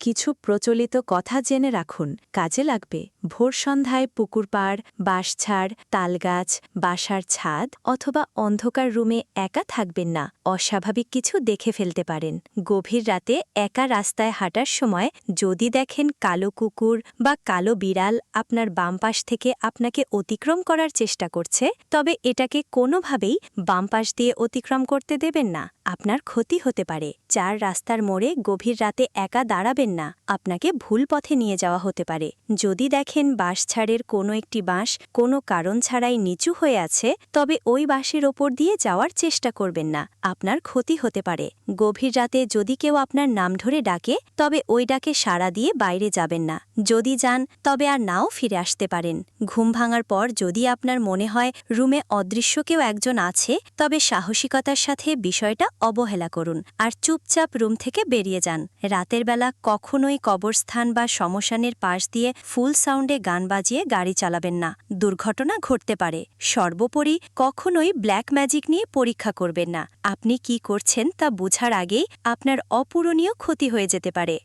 কিছু প্রচলিত কথা জেনে রাখুন। কাজে লাগবে। ভোর সন্ধ্যায় পুকুর পাড় বাঁশঝাড় তালগাছ, বাসার ছাদ অথবা অন্ধকার রুমে একা থাকবেন না। অস্বাভাবিক কিছু দেখে ফেলতে পারেন। গভীর রাতে একা রাস্তায় হাঁটার সময় যদি দেখেন কালো কুকুর বা কালো বিড়াল আপনার বাম পাশ থেকে আপনাকে অতিক্রম করার চেষ্টা করছে, তবে এটাকে কোনোভাবেই বাম পাশ দিয়ে অতিক্রম করতে দেবেন না। আপনার ক্ষতি হতে পারে। চার রাস্তার মোড়ে গভীর রাতে একা দাঁড়াবেন না। আপনাকে ভুল পথে নিয়ে যাওয়া হতে পারে। যদি দেখেন বাঁশ ছাড়ের কোনো একটি বাঁশ কোনো কারণ ছাড়াই নিচু হয়ে আছে, তবে ওই বাঁশের ওপর দিয়ে যাওয়ার চেষ্টা করবেন না। আপনার ক্ষতি হতে পারে। গভীর রাতে যদি কেউ আপনার নাম ধরে ডাকে, তবে ওই ডাকে সাড়া দিয়ে বাইরে যাবেন না। যদি যান, তবে আর নাও ফিরে আসতে পারেন। ঘুম ভাঙার পর যদি আপনার মনে হয় রুমে অদৃশ্য কেউ একজন আছে, তবে সাহসিকতার সাথে বিষয়টা অবহেলা করুন আর চুপচাপ রুম থেকে বেরিয়ে যান। রাতের বেলা কখনোই কবরস্থান বা শ্মশানের পাশ দিয়ে ফুল সাউন্ডে গান বাজিয়ে গাড়ি চালাবেন না। দুর্ঘটনা ঘটতে পারে। সর্বোপরি কখনোই ব্ল্যাক ম্যাজিক নিয়ে পরীক্ষা করবেন না। আপনি কি করছেন তা বোঝার আগেই আপনার অপূরণীয় ক্ষতি হয়ে যেতে পারে।